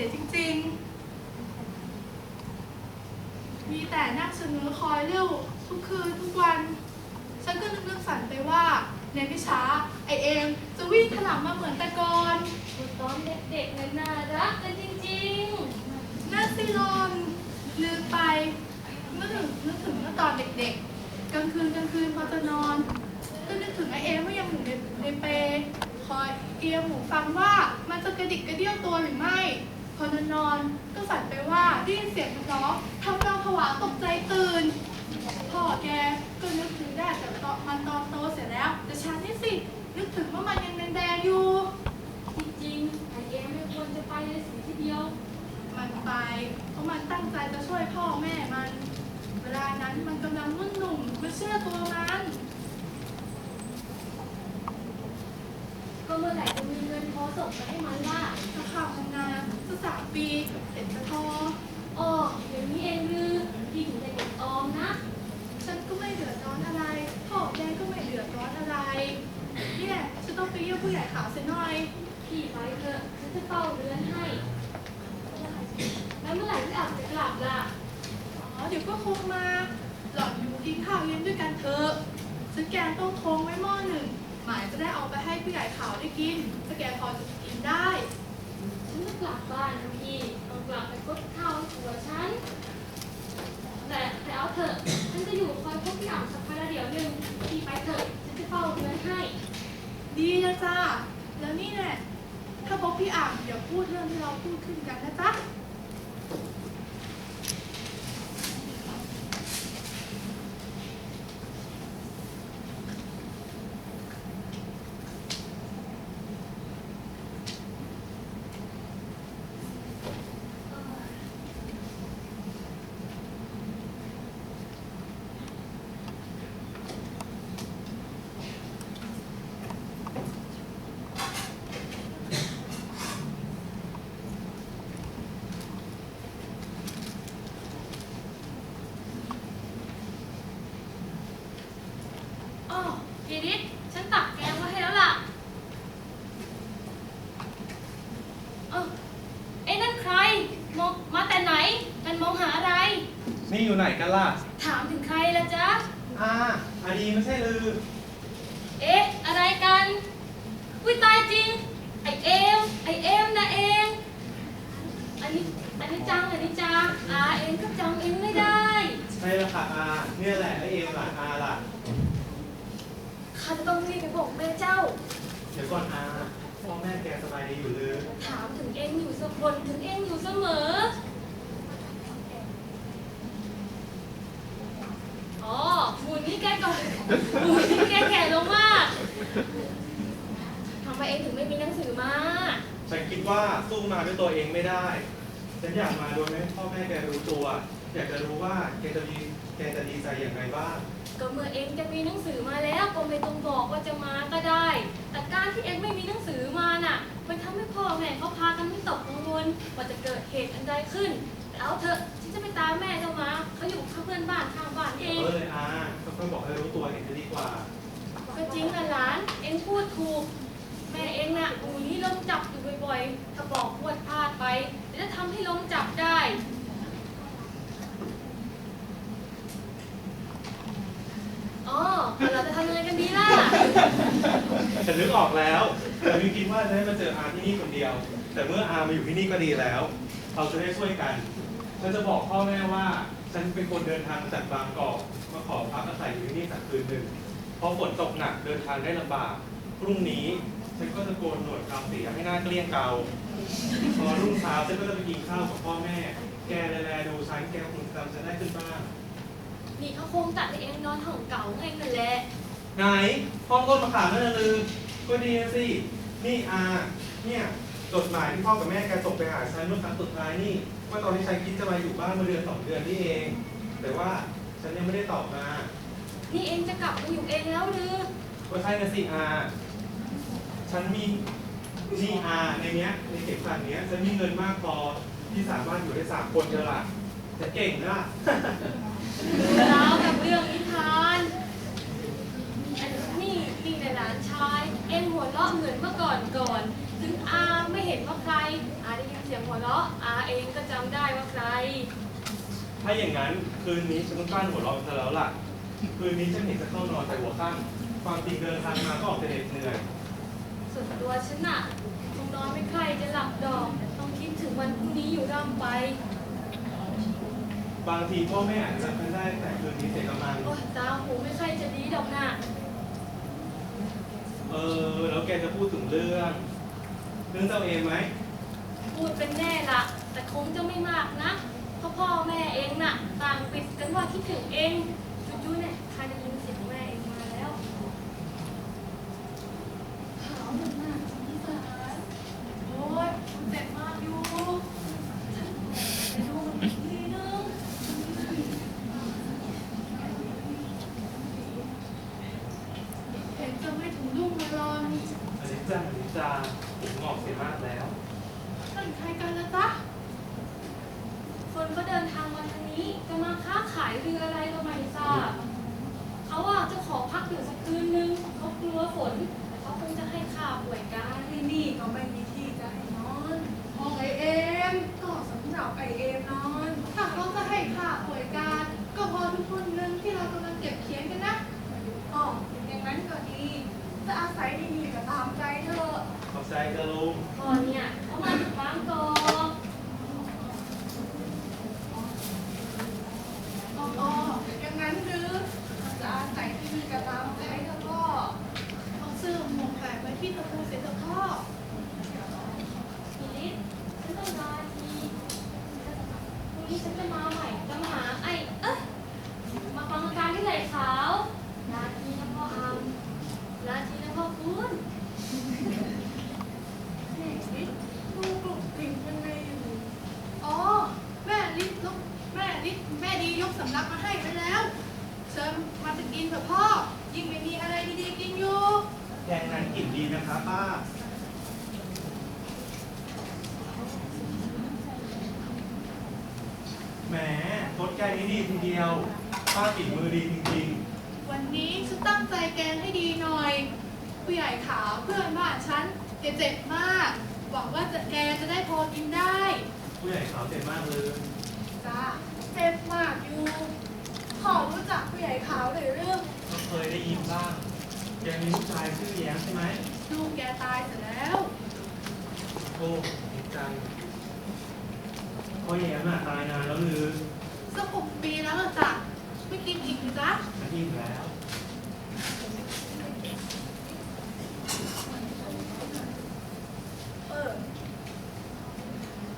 ียจริง ๆ มีแต่นั่งสนอคอยเรี่ยวทุกคืนทุกวัน ฉันก็นึกนึกฝันไปว่าในพิช้าไอเองจะวิ่งถลำมาเหมือนแต่ก่อนตอนเด็กๆนั้นน่ารักกันจริงๆน่าสิลนลืมไปเมื่อถึงนึกถึงเมื่อตอนเด็กๆ กลางคืนกลางคืนพอจะนอนก็นึกถึงไอเองว่ายังอยู่ในเปคอยเอียงหูฟังว่ามันจะกระดิกกระเดี้ยวตัวหรือไม่ พอนอนนอนก็ฝันไปว่าได้ยินเสียงทะเลาะทำเราผวาตกใจตื่น พ่อแกก็นึกถึงได้แต่ตอนมันตอนโตเส เดี๋ยวก็คงมา หล่อนอยู่กินข้าวเย็นด้วยกันเถอะสแกนต้องโคงไว้หม้อหนึ่ง หมายจะได้เอาไปให้ผู้ใหญ่ขาวได้กินสแกนพอจะกินได้ฉันจะกลับบ้านพี่เอากลับไปกดข้าวหัวฉัน แต่แต่เอาเถอะ ฉันจะอยู่คอยพบหลังสักพักล้เดี๋ยวหนึงพี่ไปเถอะฉันจะเฝ้าเรือนให้ ดีนะจ้าแล้วนี่แหละถ้าพบพี่อ่างเดี๋พูดเรื่องที่เราพูดขึ้นกันนะจ๊ะ ดีไม่ใช่ลือเอ๊ะ อะไรกันวิตายจริง ไอเอม ไอเอมนะเอง อันนี้ อันนี้จัง อันนี้จังอาเองก็จำเองไม่ได้ ใช่แล้วค่ะอาเนี่ยแหละแล้วเอมล่ะอาล่ะข้าจะต้องรีบไปบอกแม่เจ้า เดี๋ยวก่อนอาพ่อแม่แกสบายดีอยู่หรือ ถามถึงเองอยู่เสมอถึงเองอยู่เสมออ๋อหมูนี้ แกก่อนพี่แกแก่ลงมากทำไมเองถึงไม่มีหนังสือมาฉันคิดว่าสู้มาด้วยตัวเองไม่ได้ ฉันอยากมาโดยไม่ให้พ่อแม่แกรู้ตัว อยากจะรู้ว่าแกจะดีแกจะดีใจอย่างไรบ้าง ก็เมื่อเองจะมีหนังสือมาแล้วก็ไม่ต้องบอกว่าจะมาก็ได้ แต่การที่เองไม่มีหนังสือมาน่ะ มันทำให้พ่อแม่เขาพากันไม่ตกกังวลว่าจะเกิดเหตุอันใดขึ้น เอาเถอะฉันจะไปตามแม่เจ้ามาเขาอยู่ข้างเพื่อนบ้านข้างบ้านเองเออเลยอาค่อยๆบอกให้รู้ตัวเห็นจะดีกว่า ก็จริงนะหลาน เองพูดถูก แม่เองน่ะอูนี้ล้มจับอยู่บ่อยๆ ถ้าบอกพวดพลาดไปเดี๋ยวจะทำให้ล้มจับได้ อ๋อแต่เราจะทำยังไงกันดีล่ะ ฉันนึกออกแล้วแต่วิคิดว่าจะให้มาเจออาที่นี่คนเดียว แต่เมื่ออามาอยู่ที่นี่ก็ดีแล้ว เราจะได้ช่วยกัน ฉันจะบอกพ่อแม่ว่า ฉันเป็นคนเดินทางจากบางกอกมาขอพักอาศัยอยู่ที่นี่สักคืนหนึ่งเพราะฝนตกหนักเดินทางได้ลำบากพรุ่งนี้ฉันก็จะโกนหนวดกรามเสียให้หน้าเกลี้ยงเกาพอรุ่งเช้าฉันก็จะไปกินข้าวกับพ่อแม่ แกแลๆดูฉันแกคงจำฉันได้ขึ้นบ้างนี่เขาคงตัดให้เองนอนห้องเก่าไงนั่นแหละไหนห้องต้นมะขามนั่นนะลือก็ดีนะสินี่อาเนี่ยจดหมายที่พ่อกับแม่แกส่งไปหาฉันเมื่อครั้งสุดท้ายนี่ ว่าตอนที่ฉันคิดจะมาอยู่บ้านมาเดือนสองเดือนนี่เอง แต่ว่าฉันยังไม่ได้ตอบมา นี่เองจะกลับมาอยู่เองแล้วหรือว่าใช่นะสิอาฉันมีนี่อาในเนี้ยในเก็บขันเนี้ยฉันมีเงินมากพอที่สามารถอยู่ได้สามคนเดียวละแต่เก่งนะราวกับเรื่องนิทานอันนี่นี่แต่หลาน ชาย เองหัวเราะเหมือนเมื่อก่อนก่อน ถึงอาไม่เห็นว่าใคร อาได้ยินเสียงหัวเราะอาเองก็จำได้ว่าใคร ถ้าอย่างนั้นคืนนี้ฉันต้องกลั้นหัวเราะเธอแล้วล่ะ คืนนี้ฉันเห็นจะเข้านอนแต่หัวค่ำความจริงเดินทางมาก็ออกจะเหน็ดเหนื่อย ส่วนตัวฉันน่ะคงนอนไม่ใครจะหลับดอก ต้องคิดถึงวันพรุ่งนี้อยู่ร่ำไป บางทีพ่อแม่อาจจะจำฉันได้แต่คืนนี้เสียกำลัง โอ้ยตาหูไม่ใครจะดีดอกน่ะ เออ แล้วแกจะพูดถึงเรื่อง เรื่องเจ้าเอมไหม พูดเป็นแน่ละ แต่คงจะไม่มากนะ เพราะพ่อแม่เองน่ะ ต่างปิดกันว่าคิดถึงเองจู่ๆเนี่ยใครจะยินเสียงแม่เองมาแล้วขาวเหมือนหน้าสงสาร โอ้ยเจ็บมากอยู่ ไปดูมันอีกทีนึง เห็นจะไม่ถึง รุ่งเลยรอนอันนี้จ้าอันนี้จ้าผมงอกเสียมากแล้วนั่นใครกันละจ๊ะคนก็เดินทางมาทางนี้จะมาค้าขายเรืออะไรก็ไม่ทราบเขาอะจะขอพักอยู่สักคืนนึงเขากลัวฝนแต่เขาคงจะให้ค่าป่วยการที่นี่ก็ไม่มีที่จะให้นอนห้องไอเอ็มก็สำหรับไอเอมนอนถ้าเขาจะให้ค่าป่วยการก็พอทุกคนเงินที่เรากำลังเก็บเขียนกันนะอ๋ออย่างนั้นก็ดี จะอาศัยที่นี่ก็ตามใจเธอะขอบใจจะลุง พอเนี่ยเขามาจากบางกอก อ๋ออ๋ออย่างนั้นหรือ จะอาศัยที่นี่ก็ตามใจเธอะก็ เอาเสื้อหมวกแปะไว้ที่ตะปูเสร็จแล้วพ่อ ทีนี้ฉันต้องลาทีพรุ่งนี้ฉันจะมาใหม่จะมาหาไอ้เอ๊ะมาฟังอาการที่ไหล่ขาวลาทีนะพ่ออามลาทีนะพ่อคุณ นี่นี่ดูกลุ่มกลิ่นยังไงอยู่ อ๋อ แม่ลิศยกแม่ลิศแม่ดียกสำรับมาให้ไว้แล้ว เชิญมาจะกินเถอะพ่อ ยิ่งไม่มีอะไรดีๆกินอยู่ แกงนั้นกลิ่นดีนะคะป้า แหมรสแกงนี้ดีทีเดียวป้าฝีมือดีจริงวันนี้ฉันตั้งใจแกงให้ดีหน่อย ผู้ใหญ่ขาวเพื่อนบ้านฉันแกเจ็บมาก หวังว่าจะแกจะได้พอกินได้ผู้ใหญ่ขาวเจ็บมากเลยจ้าเจ็บมากอยู่ขอรู้จักผู้ใหญ่ขาวหน่อยเรื่อง ก็เคยได้ยินบ้าง แกมีลูกชายชื่อแย้มใช่ไหมลูกแกตายเสร็จแล้ว โอ้ดีจังพ่อแย้มอะตายนานแล้วหรือ สักหกปีแล้วเหรอจ๊ะไม่กินอีกหรือจ๊ะฉันอิ่มแล้ว เออ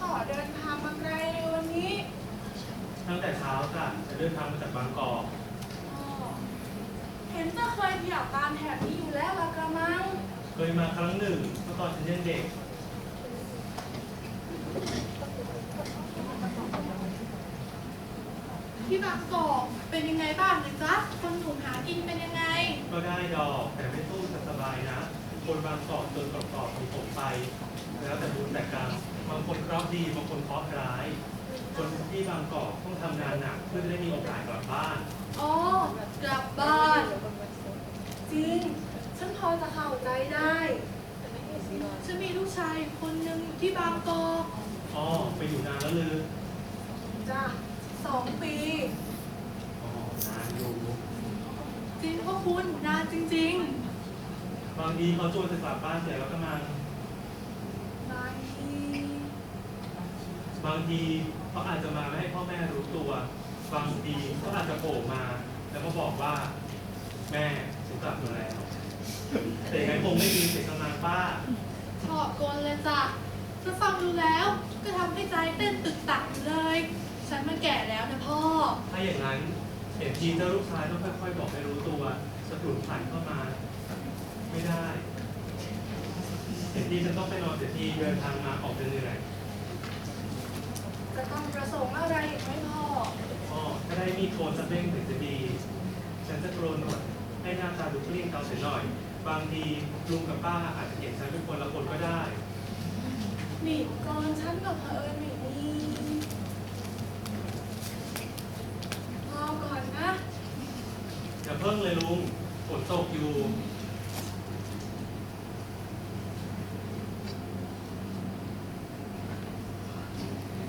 ขอเดินทางมาไกลในวันนี้ตั้งแต่เช้าจ้ะฉันเดินทางมาจากบางกอกอ๋อเห็นจะเคยเที่ยวตามแถบนี้อยู่แล้วละกระมัง เคยมาครั้งหนึ่งเมื่อตอนฉันยังเด็ก ที่บางกอกเป็นยังไงบ้างเลยจ๊ะ คนหนุ่มหากินเป็นยังไง ก็ได้ดอกแต่ไม่สู้จะสบายนะ คนบางกอกจนกรอบๆมีผมไป แล้วแต่บุญแต่กรรมบางคนเคราะห์ดีบางคนเคราะห์ร้าย คนที่บางกอกต้องทำงานหนักเพื่อจะได้มีโอกาสกลับบ้าน อ๋อกลับบ้าน จริง ฉันพอจะเข้าใจได้ ฉันมีลูกชายอยู่คนหนึ่งอยู่ที่บางกอกอ๋อ ไปอยู่นานแล้วลือจ้าสองปี อ๋อนานอยู่จริงพ่อคุณนานจริงบางทีเขาชวนจะกลับบ้านเสร็จแล้วก็มา บางที บางทีเขาอาจจะมาไม่ให้พ่อแม่รู้ตัว บางทีเขาอาจจะโผล่มา แล้วก็บอกว่า แม่ฉันกลับมาแล้วแต่ยังไงคงไม่มีเสียงกำลังป้าๆชอบกลเลยจ้ะถ้าฟังดูแล้วก็ทำให้ใจเต้นตึกตักอยู่เลย ฉันมันแก่แล้วนะพ่อ ถ้าอย่างนั้นเห็นทีเจ้าลูกชายต้องค่อยๆบอกให้รู้ตัวสะดุดผ่านเข้ามา ไม่ได้เห็นทีฉันต้องไปนอนเสียทีเดินทางมาออกจะเหนื่อย จะต้องประสงค์อะไรอีกไหมพ่ออ๋อถ้าได้มีดโกนสะเบ้งถึงจะดี ฉันจะโกนหนวดให้หน้าตาดูเปลี่ยงเกาเสียหน่อย บางทีลุงกับป้าอาจจะเห็นฉันเป็นคนละคนก็ได้นี่ก่อนฉันกับเผอิญไม่มีรอก่อนนะ อย่าเพิ่งเลยลุงฝนตกอยู่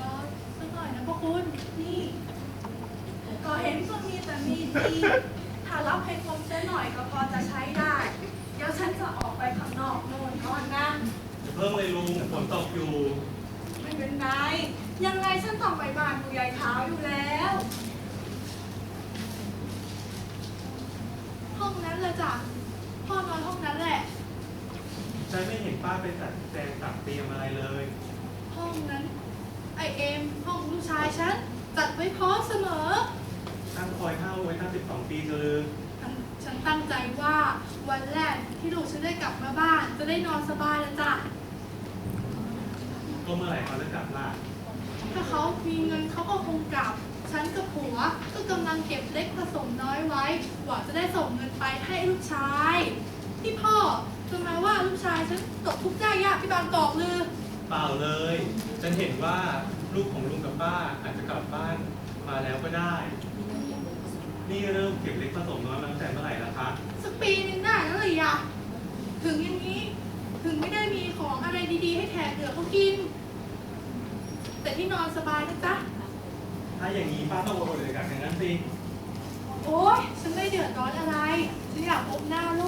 รอสักหน่อยนะพ่อคุณ นี่ ก็เห็นก็มีแต่มีดดีถ้ารับให้คมเสียหน่อยก็พอจะใช้ได้ เดี๋ยวฉันจะออกไปข้างนอกโน่นก่อนนะ อย่าเพิ่งเลยลุงฝนตกอยู่ ไม่เป็นไร ยังไงฉันต้องไปบ้านผู้ใหญ่ขาวอยู่แล้ว ห้องนั้นเลยจ้ะ พ่อนอนห้องนั้นแหละ ฉัน ไม่เห็นป้าไปจัดแจงตักเตรียมอะไรเลย ห้องนั้น ไอเอมห้องลูกชายฉันจัดไว้พร้อมเสมอ ตั้งคอยเข้าไว้ตั้ง12 ปีเธอฉันฉันตั้งใจว่าวันแรกที่ลูกฉันได้กลับมาบ้าน จะได้นอนสบายแล้วจ้ะ ก็เมื่อไหร่เขาจะกลับล่ะถ้าเขามีเงินเขาก็คงกลับ ฉันกับผัวก็กำลังเก็บเล็กผสมน้อยไว้ หวังจะได้ส่งเงินไปให้ลูกชาย ที่พ่อ จะมาว่าลูกชายฉันตกทุกข์ได้ยากที่บางกอกลือ เปล่าเลย ฉันเห็นว่าลูกของลุงกับป้าอาจจะกลับบ้านมาแล้วก็ได้ นี่เริ่มเก็บเล็กผสมน้อยมาตั้งแต่เมื่อไหร่แล้วคะสักปีหนึงได้แล้วเลยอะถึงอย่างนี้ ถึงไม่ได้มีของอะไรดีๆ ให้แขกเหลือเขากิน แต่ที่นอนสบายนะจ๊ะ ถ้าอย่างนี้ป้าต้องโอนเลยกันอย่างนั้นสิ โอ๊ย ฉันไม่เดือดร้อนอะไร ฉันอยากพบหน้าลูกโอ้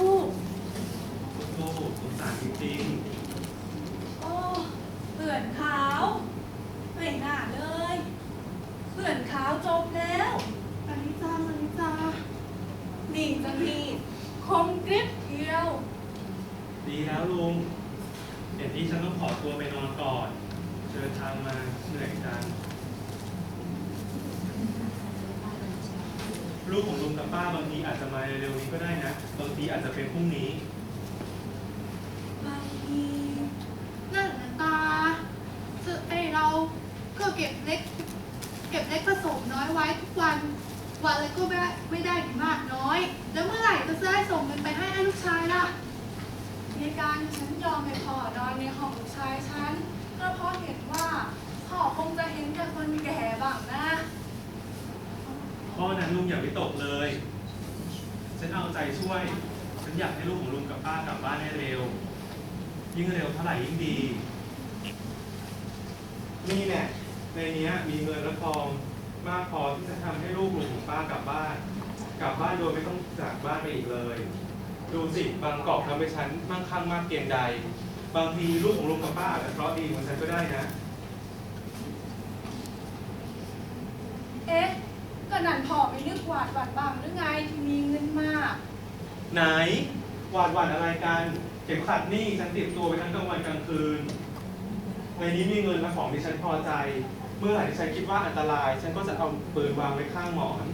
โห สงสารจริงโอ้เพื่อนขาวไม่น่าเลยเพื่อนขาวจบแล้วอันนี้จ้าอันนี้จ้านี่จะมีคมกริบเดียว ๆ ดีแล้วลุงเดี๋ยวนี้ฉันต้องขอตัวไปนอนก่อนเดินทางมาเหนื่อยจัง ลูกของลุงกับป้าบางทีอาจจะมาเร็วๆนี้ก็ได้นะ บางทีอาจจะเป็นพรุ่งนี้ บางที นั่นนะตาซึ่งไอเรา ก็เก็บเล็ก เก็บเล็กผสมน้อยไว้ทุกวัน วันละก็ไม่ได้ไม่ได้ถึงมากน้อย แล้วเมื่อไหร่จะได้ส่งเงินไปให้ให้ลูกชายล่ะในการฉันยอมให้พ่อนอนในห้องลูกชายฉันก็เพราะเห็นว่าพ่อคงจะเห็นแก่คนแก่บ้างนะข้อนั้นลุงอย่าไปตกเลย ฉันเอาใจช่วย ฉันอยากให้ลูกของลุงกับป้ากลับบ้านให้เร็ว ยิ่งเร็วเท่าไหร่ยิ่งดี นี่เนี่ย ในเนี้ยมีเงินและทองมากพอที่จะทำให้ลูกลุงของป้ากลับบ้าน กลับบ้านโดยไม่ต้องจากบ้านไปอีกเลย ดูสิบางกอกทำให้ฉันมั่งคั่งมากเพียงใด บางทีลูกของลุงกับป้าอาจจะเคราะห์ดีเหมือนฉันก็ได้นะเอ๊ะก็นั่นพอไม่นึกหวาดหวัดบ้างหรือไงที่มีเงินมาก ไหนหวาดหวั่นอะไรกันเข็มขัดนี่ฉันติดตัวไปทั้งกลางวันกลางคืนในนี้มีเงินและของที่ฉันพอใจ เมื่อไหร่ที่ฉันคิดว่าอันตราย ฉันก็จะเอาปืนวางไว้ข้างหมอน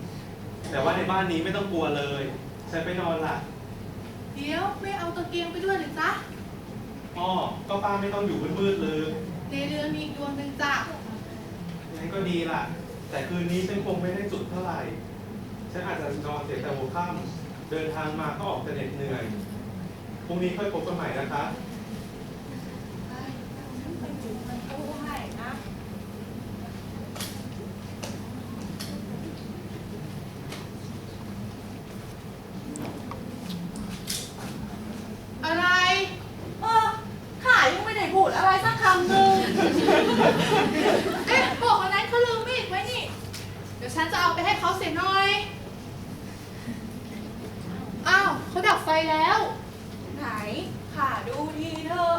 แต่ว่าในบ้านนี้ไม่ต้องกลัวเลย ฉันไปนอนละเดี๋ยวไม่เอาตะเกียงไปด้วยหรือจ๊ะอ้อก็ป้าไม่ต้องอยู่มืดๆเลยในเรือมีอีกดวงหนึ่งจ้ะงั้นก็ดีล่ะ แต่คืนนี้ฉันคงไม่ได้จุดเท่าไหร่ ฉันอาจจะนอนเสียแต่หัวค่ำเดินทางมาก็ออกแต่เหน็ดเหนื่อยพรุ่งนี้ค่อยพบกันใหม่นะคะ ฉันไปจุดมันตู้ให้นะ อะไร เออข้ายังไม่ได้พูดอะไรสักคำหนึ่ง เอ๊ะบอกวันนั้นเขาลืมมีดไว้นี่ เดี๋ยวฉันจะ เอาไปให้เขาเสียหน่อย อ้าวเขาดับไฟแล้ว ไหนข้าดูทีเถอะ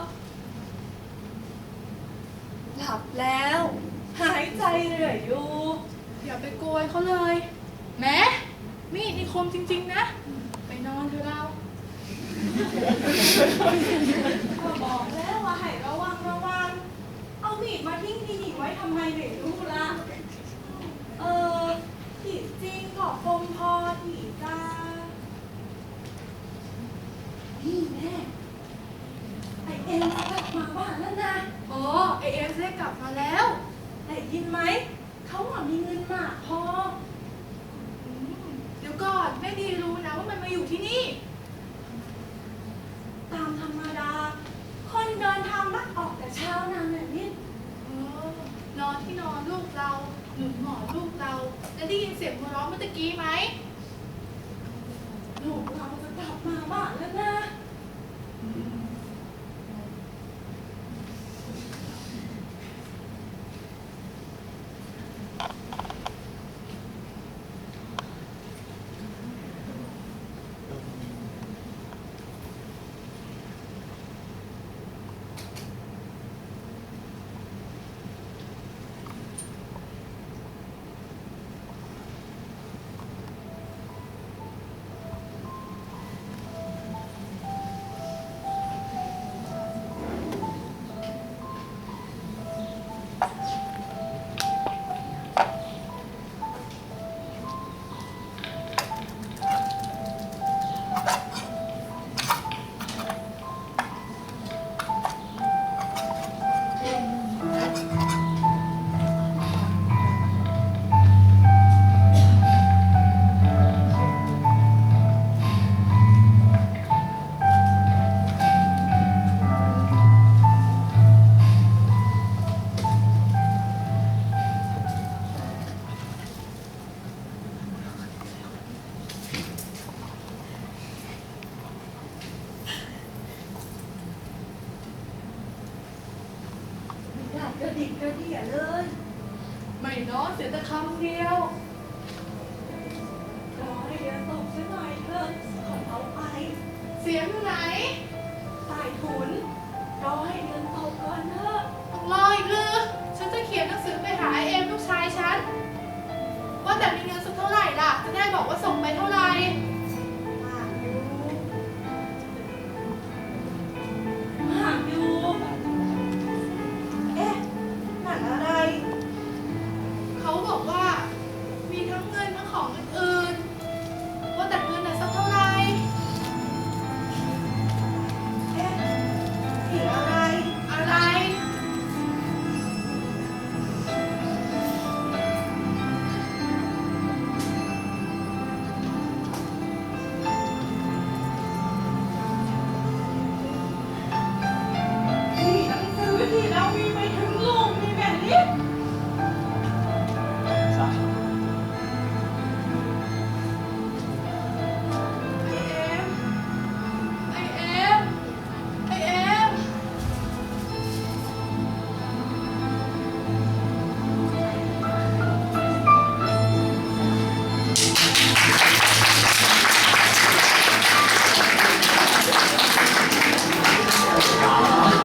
หลับแล้ว หายใจเหนื่อยอยู่ อย่าไปโกยเขาเลยแหมมีดนี่คมจริง ๆ นะ ไปนอนเถอะเราก็บอกแล้วว่าให้ระวังระวัง เอามีดมาทิ้งที่นี่ไว้ทำไมไม่รู้ละเออ ที่จริงก็คงพอที่จะนี่แน่ไอเอ็มจะกลับมาบ้านแล้วนะโอ้ไอเอฟได้กลับมาแล้วได้ยินไหม เขาว่ามีเงินมากพออืมเดี๋ยวก่อนแม่ดีรู้นะว่ามันมาอยู่ที่นี่ ตามธรรมดา คนเดินทางมักออกแต่เช้านานแบบนี้เออนอนที่นอนลูกเรา หนุนหมอลูกเราจะได้ยินเสียงหัวเราะเมื่อตะกี้ไหมลูกเราจะกลับมาบ้านแล้วนะ อยู่ไหนตายทุนรอให้เดือนตกก่อนเถอะต้องรออีกเลยฉันจะเขียนหนังสือไปหาเอ็มลูกชายฉัน ว่าแต่มีเงินสักเท่าไหร่ล่ะ จะได้บอกว่าส่งไปเท่าไหร่